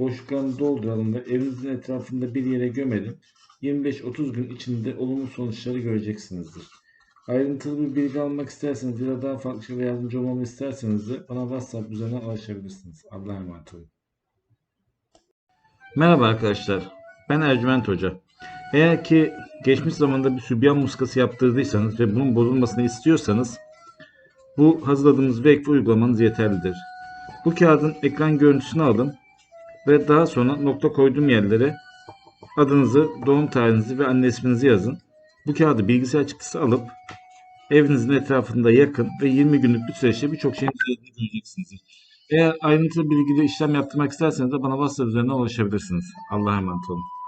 Boşluklarını dolduralım ve evinizin etrafında bir yere gömelim. 25-30 gün içinde olumlu sonuçları göreceksinizdir. Ayrıntılı bir bilgi almak isterseniz ya da daha farklı şeyler yardımcı olmamı isterseniz de bana WhatsApp üzerinden ulaşabilirsiniz. Allah'a emanet olun. Merhaba arkadaşlar. Ben Ercüment Hoca. Eğer ki geçmiş zamanda bir sübyan muskası yaptırdıysanız ve bunun bozulmasını istiyorsanız bu hazırladığımız Vekfi uygulamanız yeterlidir. Bu kağıdın ekran görüntüsünü alın ve daha sonra nokta koyduğum yerlere adınızı, doğum tarihinizi ve anne isminizi yazın. Bu kağıdı bilgisayar çıktısı alıp evinizin etrafında yakın ve 20 günlük bir süreçte birçok şeyin düzeldiğini göreceksiniz. Eğer ayrıntılı bilgili işlem yaptırmak isterseniz de bana WhatsApp üzerinden ulaşabilirsiniz. Allah'a emanet olun.